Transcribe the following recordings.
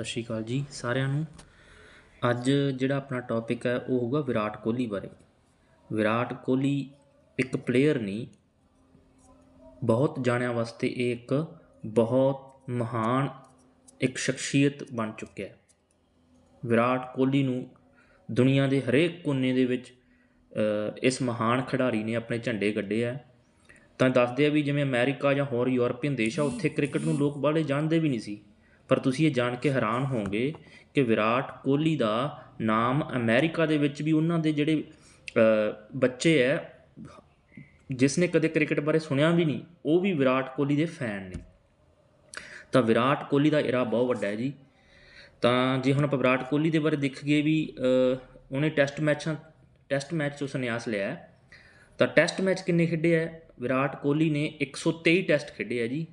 ਸਤਿ ਸ਼੍ਰੀ ਅਕਾਲ ਜੀ ਸਾਰਿਆਂ ਨੂੰ। ਅੱਜ ਜਿਹੜਾ ਆਪਣਾ ਟੌਪਿਕ ਹੈ, ਉਹ ਹੋਊਗਾ ਵਿਰਾਟ ਕੋਹਲੀ ਬਾਰੇ। ਵਿਰਾਟ ਕੋਹਲੀ ਇੱਕ ਪਲੇਅਰ ਨਹੀਂ, ਬਹੁਤ ਜਾਣਿਆਂ ਵਾਸਤੇ ਇਹ ਇੱਕ ਬਹੁਤ ਮਹਾਨ ਇੱਕ ਸ਼ਖਸੀਅਤ ਬਣ ਚੁੱਕਿਆ ਹੈ। ਵਿਰਾਟ ਕੋਹਲੀ ਨੂੰ ਦੁਨੀਆ ਦੇ ਹਰੇਕ ਕੋਨੇ ਦੇ ਵਿੱਚ ਇਸ ਮਹਾਨ ਖਿਡਾਰੀ ਨੇ ਆਪਣੇ ਝੰਡੇ ਗੱਡੇ ਆ। ਤਾਂ ਦੱਸਦੇ ਆ ਵੀ ਜਿਵੇਂ ਅਮਰੀਕਾ ਜਾਂ ਹੋਰ ਯੂਰਪੀਅਨ ਦੇਸ਼ ਆ, ਉੱਥੇ ਕ੍ਰਿਕਟ ਨੂੰ ਲੋਕ ਬਾਹਲੇ ਜਾਣਦੇ ਵੀ ਨਹੀਂ ਸੀ। ਪਰ ਤੁਸੀਂ ਇਹ ਜਾਣ ਕੇ ਹੈਰਾਨ ਹੋਵੋਗੇ ਕਿ ਵਿਰਾਟ ਕੋਹਲੀ ਦਾ ਨਾਮ ਅਮਰੀਕਾ ਦੇ ਵਿੱਚ ਵੀ ਉਹਨਾਂ ਦੇ ਜਿਹੜੇ ਬੱਚੇ ਐ, ਜਿਸ ਨੇ ਕਦੇ ਕ੍ਰਿਕਟ ਬਾਰੇ ਸੁਣਿਆ ਵੀ ਨਹੀਂ, ਉਹ ਵੀ ਵਿਰਾਟ ਕੋਹਲੀ ਦੇ ਫੈਨ ਨੇ। ਤਾਂ ਵਿਰਾਟ ਕੋਹਲੀ ਦਾ ਇਰਾ ਬਹੁਤ ਵੱਡਾ ਹੈ ਜੀ। ਤਾਂ ਜੇ ਹੁਣ ਆਪਾਂ ਵਿਰਾਟ ਕੋਹਲੀ ਦੇ ਬਾਰੇ ਦੇਖੀਏ ਵੀ ਉਹਨੇ ਟੈਸਟ ਮੈਚਾਂ, ਟੈਸਟ ਮੈਚ 'ਚੋਂ ਸੰਨਿਆਸ ਲਿਆ। ਤਾਂ ਟੈਸਟ ਮੈਚ ਕਿੰਨੇ ਖੇਡੇ ਆ ਵਿਰਾਟ ਕੋਹਲੀ ਨੇ 123 ਟੈਸਟ ਖੇਡੇ ਆ ਜੀ।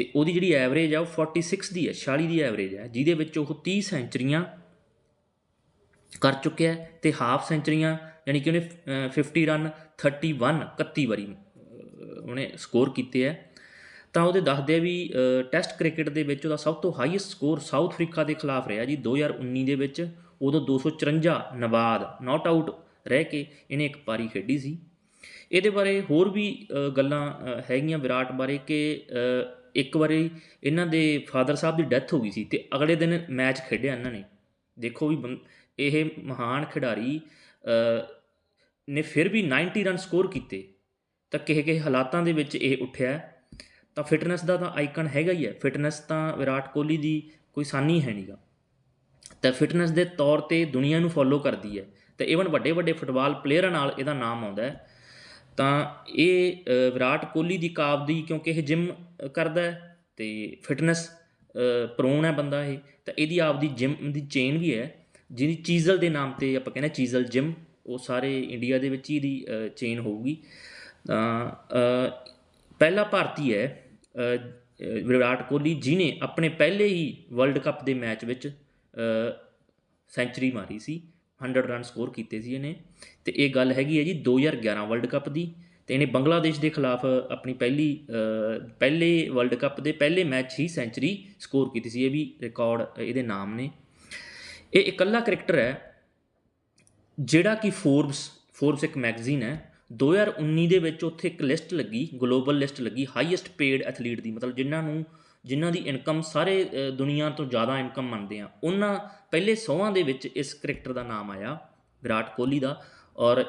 ਤੇ ਉਹਦੀ ਜਿਹੜੀ ਐਵਰੇਜ ਆ ਉਹ 46 ਦੀ ਹੈ 46 ਦੀ ਐਵਰੇਜ ਹੈ ਜਿਹਦੇ ਵਿੱਚ ਉਹ 30 ਸੈਂਚਰੀਆਂ ਕਰ ਚੁੱਕਿਆ ਹੈ ਤੇ ਹਾਫ ਸੈਂਚਰੀਆਂ ਯਾਨੀ ਕਿ ਉਹਨੇ ਅ, 50 ਰਨ 31 31 ਵਾਰੀ ਉਹਨੇ ਸਕੋਰ ਕੀਤੇ ਆ। ਤਾਂ ਉਹਦੇ ਦੱਸਦੇ ਆ ਵੀ ਟੈਸਟ ਕ੍ਰਿਕਟ ਦੇ ਵਿੱਚ ਉਹਦਾ ਸਭ ਤੋਂ ਹਾਈਐਸਟ ਸਕੋਰ ਸਾਊਥ ਅਫਰੀਕਾ ਦੇ ਖਿਲਾਫ ਰਿਹਾ ਜੀ 2019 ਦੇ ਵਿੱਚ। ਉਦੋਂ 254 ਨਬਾਦ ਨਾਟ ਆਊਟ ਰਹਿ ਕੇ ਇਹਨੇ ਇੱਕ ਪਾਰੀ ਖੇਡੀ ਸੀ। ਇਹਦੇ ਬਾਰੇ ਹੋਰ ਵੀ ਗੱਲਾਂ ਹੈਗੀਆਂ ਵਿਰਾਟ ਬਾਰੇ ਕਿ ਇੱਕ ਵਾਰੀ ਇਹਨਾਂ ਦੇ ਫਾਦਰ ਸਾਹਿਬ ਦੀ ਡੈਥ ਹੋ ਗਈ ਸੀ ਤੇ ਅਗਲੇ ਦਿਨ ਮੈਚ ਖੇਡਿਆ ਇਹਨਾਂ ਨੇ। ਦੇਖੋ ਵੀ ਬੰ- ਇਹ ਮਹਾਨ ਖਿਡਾਰੀ ਨੇ ਫਿਰ ਵੀ 90 ਰਨ ਸਕੋਰ ਕੀਤੇ। ਤਾਂ ਕਿਸੇ ਕਿਸੇ ਹਾਲਾਤਾਂ ਦੇ ਵਿੱਚ ਇਹ ਉੱਠਿਆ। ਤਾਂ ਫਿਟਨੈਸ ਦਾ ਤਾਂ ਆਈਕਨ ਹੈਗਾ ਹੀ ਹੈ। ਫਿਟਨੈਸ ਤਾਂ ਵਿਰਾਟ ਕੋਹਲੀ ਦੀ ਕੋਈ ਸਾਨੀ ਹੈ ਨਹੀਂਗਾ ਤਾਂ ਫਿਟਨੈਸ ਦੇ ਤੌਰ ਤੇ ਦੁਨੀਆ ਨੂੰ ਫੋਲੋ ਕਰਦੀ ਹੈ। ਤੇ ਇਵਨ ਵੱਡੇ ਵੱਡੇ ਫੁੱਟਬਾਲ ਪਲੇਅਰਾਂ ਨਾਲ ਇਹਦਾ ਨਾਮ ਆਉਂਦਾ ਹੈ। ਤਾਂ ਇਹ ਵਿਰਾਟ ਕੋਹਲੀ ਦੀ ਕਾਬਦੀ ਕਿਉਂਕਿ ਇਹ ਜਿਮ ਕਰਦਾ ਹੈ ਤੇ ਫਿਟਨੈਸ ਪ੍ਰੋਨ ਹੈ ਬੰਦਾ ਇਹ, ਤਾਂ ਇਹਦੀ ਆਪਦੀ ਜਿਮ ਦੀ ਚੇਨ ਵੀ ਹੈ, ਜਿਹਦੀ ਚੀਜ਼ਲ ਦੇ ਨਾਮ ਤੇ ਆਪਾਂ ਕਹਿੰਦੇ ਚੀਜ਼ਲ ਜਿਮ ਉਹ ਸਾਰੇ ਇੰਡੀਆ ਦੇ ਵਿੱਚ ਹੀ ਇਹਦੀ ਚੇਨ ਹੋਊਗੀ। ਤਾਂ ਪਹਿਲਾ ਭਾਰਤੀ ਹੈ ਵਿਰਾਟ ਕੋਹਲੀ ਜਿਨੇ ਆਪਣੇ ਪਹਿਲੇ ਹੀ ਵਰਲਡ ਕੱਪ ਦੇ ਮੈਚ ਵਿੱਚ ਸੈਂਚਰੀ ਮਾਰੀ ਸੀ। 100 ਰਨ ਸਕੋਰ ਕੀਤੇ ਸੀ ਇਹਨੇ। ਤੇ ਇਹ ਗੱਲ ਹੈਗੀ ਹੈ ਜੀ 2011 ਵਰਲਡ ਕੱਪ ਦੀ। ਤੇ ਇਹਨੇ ਬੰਗਲਾਦੇਸ਼ ਦੇ ਖਿਲਾਫ ਆਪਣੀ ਪਹਿਲੀ ਪਹਿਲੇ ਵਰਲਡ ਕੱਪ ਦੇ ਪਹਿਲੇ ਮੈਚ ਹੀ ਸੈਂਚਰੀ ਸਕੋਰ ਕੀਤੀ ਸੀ। ਇਹ ਵੀ ਰਿਕਾਰਡ ਇਹਦੇ ਨਾਮ ਨੇ। ਇਹ ਇਕੱਲਾ ਕ੍ਰਿਕਟਰ ਹੈ, ਜਿਹੜਾ ਕਿ ਫੋਰਬਸ ਫੋਰਬਸ ਇੱਕ ਮੈਗਜ਼ੀਨ ਹੈ। 2019 ਦੇ ਵਿੱਚ ਉੱਥੇ ਇੱਕ ਲਿਸਟ ਲੱਗੀ ਗਲੋਬਲ ਲਿਸਟ ਲੱਗੀ ਹਾਈਐਸਟ ਪੇਡ ਐਥਲੀਟ ਦੀ। ਮਤਲਬ ਜਿਨ੍ਹਾਂ ਨੂੰ ਜਿਨ੍ਹਾਂ ਦੀ ਇਨਕਮ ਸਾਰੇ ਦੁਨੀਆ ਤੋਂ ਜ਼ਿਆਦਾ ਇਨਕਮ ਮੰਨਦੇ ਆ ਉਹਨਾਂ ਪਹਿਲੇ 100 ਦੇ ਵਿੱਚ ਇਸ ਕ੍ਰਿਕਟਰ ਦਾ ਨਾਮ ਆਇਆ ਵਿਰਾਟ ਕੋਹਲੀ ਦਾ ਔਰ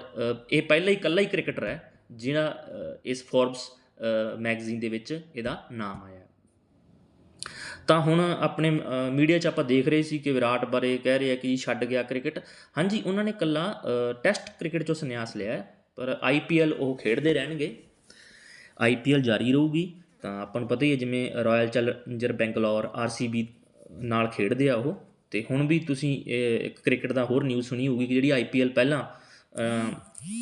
ਇਹ ਪਹਿਲਾ ਹੀ ਇਕੱਲਾ ਹੀ ਕ੍ਰਿਕਟਰ ਹੈ ਜਿਹੜਾ ਇਸ ਫੋਰਬਸ ਮੈਗਜ਼ੀਨ ਦੇ ਵਿੱਚ ਇਹਦਾ ਨਾਮ ਆਇਆ। ਤਾਂ ਹੁਣ ਆਪਣੇ ਮੀਡੀਆ 'ਚ ਆਪਾਂ ਦੇਖ ਰਹੇ ਸੀ ਕਿ ਵਿਰਾਟ ਬਾਰੇ ਕਹਿ ਰਹੇ ਆ ਕਿ ਛੱਡ ਗਿਆ ਕ੍ਰਿਕਟ ਹਾਂਜੀ ਉਹਨਾਂ ਨੇ ਕੱਲਾ ਟੈਸਟ ਕ੍ਰਿਕਟ 'ਚੋਂ ਸੰਨਿਆਸ ਲਿਆ ਹੈ, ਪਰ ਆਈਪੀਐਲ ਉਹ ਖੇਡਦੇ ਰਹਿਣਗੇ। ਆਈਪੀਐਲ ਜਾਰੀ ਰਹੂਗੀ। ਤਾਂ ਆਪਾਂ ਨੂੰ ਪਤਾ ਹੀ ਹੈ ਜਿਵੇਂ ਰਾਇਲ ਚੈਲੰਜਰ ਬੈਂਗਲੌਰ ਆਰਸੀਬੀ ਨਾਲ ਖੇਡਦੇ ਆ ਉਹ। ਤੇ ਹੁਣ ਵੀ ਤੁਸੀਂ, ਇਹ ਇੱਕ ਕ੍ਰਿਕਟ ਦਾ ਹੋਰ ਨਿਊਜ਼ ਸੁਣੀ ਹੋਊਗੀ ਕਿ ਜਿਹੜੀ ਆਈਪੀਐਲ ਪਹਿਲਾਂ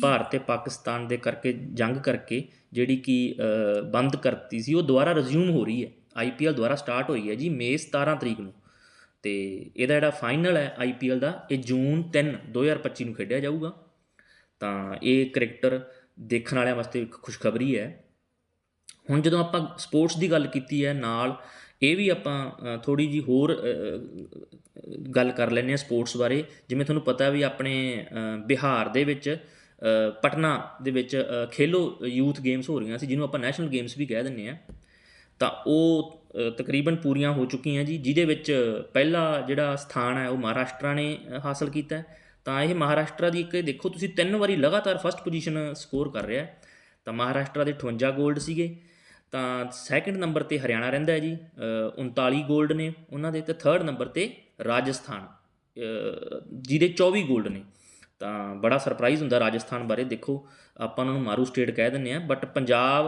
ਭਾਰਤ ਤੇ ਪਾਕਿਸਤਾਨ ਦੇ ਕਰਕੇ, ਜੰਗ ਕਰਕੇ ਜਿਹੜੀ ਕਿ ਬੰਦ ਕਰਤੀ ਸੀ, ਉਹ ਦੁਬਾਰਾ ਰਿਜ਼ਿਊਮ ਹੋ ਰਹੀ ਹੈ। ਆਈਪੀਐਲ ਦੁਬਾਰਾ ਸਟਾਰਟ ਹੋਈ ਹੈ ਜੀ ਮਈ 17 ਤਰੀਕ ਨੂੰ। ਤੇ ਇਹਦਾ ਜਿਹੜਾ ਫਾਈਨਲ ਹੈ ਆਈਪੀਐਲ ਦਾ, ਇਹ ਜੂਨ 3 2025 ਨੂੰ ਖੇਡਿਆ ਜਾਊਗਾ। ਤਾਂ ਇਹ ਕ੍ਰਿਕਟਰ ਦੇਖਣ ਵਾਲਿਆਂ ਵਾਸਤੇ ਇੱਕ ਖੁਸ਼ਖਬਰੀ ਹੈ। ਹੁਣ ਜਦੋਂ ਆਪਾਂ ਸਪੋਰਟਸ ਦੀ ਗੱਲ ਕੀਤੀ ਹੈ ਨਾਲ ਇਹ ਵੀ ਆਪਾਂ ਥੋੜੀ ਜੀ ਹੋਰ ਗੱਲ ਕਰ ਲੈਂਦੇ ਹਾਂ ਸਪੋਰਟਸ ਬਾਰੇ। ਜਿਵੇਂ ਤੁਹਾਨੂੰ ਪਤਾ ਵੀ ਆਪਣੇ ਬਿਹਾਰ ਦੇ ਵਿੱਚ ਪਟਨਾ ਦੇ ਵਿੱਚ ਖੇਲੋ ਯੂਥ ਗੇਮਸ ਹੋ ਰਹੀਆਂ ਸੀ ਜਿਹਨੂੰ ਆਪਾਂ ਨੈਸ਼ਨਲ ਗੇਮਸ ਵੀ ਕਹਿ ਦਿੰਦੇ ਆ ਤਾਂ ਉਹ ਤਕਰੀਬਨ ਪੂਰੀਆਂ ਹੋ ਚੁੱਕੀਆਂ ਜੀ ਜਿਹਦੇ ਵਿੱਚ ਪਹਿਲਾ ਜਿਹੜਾ ਸਥਾਨ ਹੈ ਉਹ ਮਹਾਰਾਸ਼ਟਰ ਨੇ ਅ, ਹਾਸਲ ਕੀਤਾ ਤਾਂ ਇਹ ਮਹਾਰਾਸ਼ਟਰ ਦੀ ਇੱਕ ਦੇਖੋ ਤੁਸੀਂ ਤਿੰਨ ਵਾਰੀ ਲਗਾਤਾਰ ਫਸਟ ਪੋਜੀਸ਼ਨ ਸਕੋਰ ਕਰ ਰਿਹਾ ਤਾਂ ਮਹਾਰਾਸ਼ਟਰ ਦੇ 58 골ਡ ਸੀਗੇ। ਤਾਂ ਸੈਕਿੰਡ ਨੰਬਰ ਤੇ ਹਰਿਆਣਾ ਰਹਿੰਦਾ ਹੈ ਜੀ ਅ, 39 골ਡ ਨੇ ਉਹਨਾਂ ਦੇ ਤੇ ਥਰਡ ਨੰਬਰ ਤੇ ਰਾਜਸਥਾਨ ਜਿਹਦੇ 24 골ਡ ਨੇ। ਤਾਂ ਬੜਾ ਸਰਪ੍ਰਾਈਜ਼ ਹੁੰਦਾ ਰਾਜਸਥਾਨ ਬਾਰੇ ਦੇਖੋ ਆਪਾਂ ਉਹਨਾਂ ਨੂੰ ਮਾਰੂ ਸਟੇਟ ਕਹਿ ਦਿੰਦੇ ਆ ਬਟ ਪੰਜਾਬ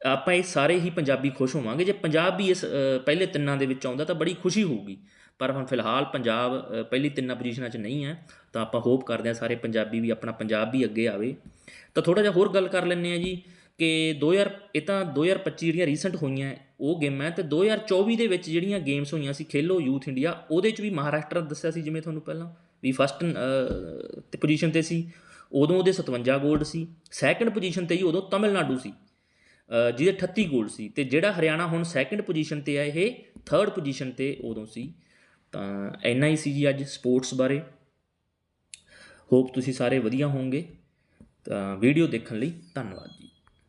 ਆਪਾਂ ਇਹ ਸਾਰੇ ਹੀ ਪੰਜਾਬੀ ਖੁਸ਼ ਹੋਵਾਂਗੇ। ਜੇ ਪੰਜਾਬ ਵੀ ਇਸ ਪਹਿਲੇ ਤਿੰਨਾਂ ਦੇ ਵਿੱਚ ਆਉਂਦਾ ਤਾਂ ਬੜੀ ਖੁਸ਼ੀ ਹੋਊਗੀ। ਪਰ ਹੁਣ ਫਿਲਹਾਲ ਪੰਜਾਬ ਪਹਿਲੀ ਤਿੰਨਾਂ ਪੋਜੀਸ਼ਨਾਂ 'ਚ ਨਹੀਂ ਹੈ ਤਾਂ ਆਪਾਂ ਹੋਪ ਕਰਦੇ ਹਾਂ ਸਾਰੇ ਪੰਜਾਬੀ ਵੀ ਆਪਣਾ ਪੰਜਾਬ ਵੀ ਅੱਗੇ ਆਵੇ। ਤਾਂ ਥੋੜਾ ਜਿਹਾ ਹੋਰ ਗੱਲ ਕਰ ਲੈਂਦੇ ਆ ਜੀ ਕਿ 2000 ਇਹ ਤਾਂ 2025 ਜਿਹੜੀਆਂ ਰੀਸੈਂਟ ਹੋਈਆਂ, ਉਹ ਗੇਮਾਂ ਤੇ 2024 ਦੇ ਵਿੱਚ ਜਿਹੜੀਆਂ ਗੇਮਸ ਹੋਈਆਂ ਸੀ, ਖੇਲੋ ਯੂਥ ਇੰਡੀਆ, ਉਹਦੇ 'ਚ ਵੀ ਮਹਾਰਾਸ਼ਟਰ ਦੱਸਿਆ ਸੀ, ਜਿਵੇਂ ਤੁਹਾਨੂੰ ਪਹਿਲਾਂ ਵੀ ਫਸਟ ਤੇ ਪੋਜੀਸ਼ਨ ਤੇ ਸੀ, ਉਦੋਂ ਉਹਦੇ 57 ਗੋਲਡ ਸੀ ਸੈਕੰਡ ਪੋਜੀਸ਼ਨ ਤੇ ਹੀ ਉਦੋਂ ਤਮਿਲਨਾਡੂ ਸੀ ਜਿਹਦੇ 38 ਗੋਲਡ ਸੀ, ਤੇ ਜਿਹੜਾ ਹਰਿਆਣਾ ਹੁਣ ਸੈਕੰਡ ਪੋਜੀਸ਼ਨ ਤੇ ਆ, ਇਹ ਥਰਡ ਪੋਜੀਸ਼ਨ ਤੇ ਉਦੋਂ ਸੀ, ਤਾਂ ਇੰਨਾ ਹੀ ਸੀ ਜੀ ਅੱਜ ਸਪੋਰਟਸ ਬਾਰੇ। ਹੋਪ ਤੁਸੀਂ ਸਾਰੇ ਵਧੀਆ ਹੋਵੋਗੇ, ਤਾਂ ਵੀਡੀਓ ਦੇਖਣ ਲਈ ਧੰਨਵਾਦ ਜੀ।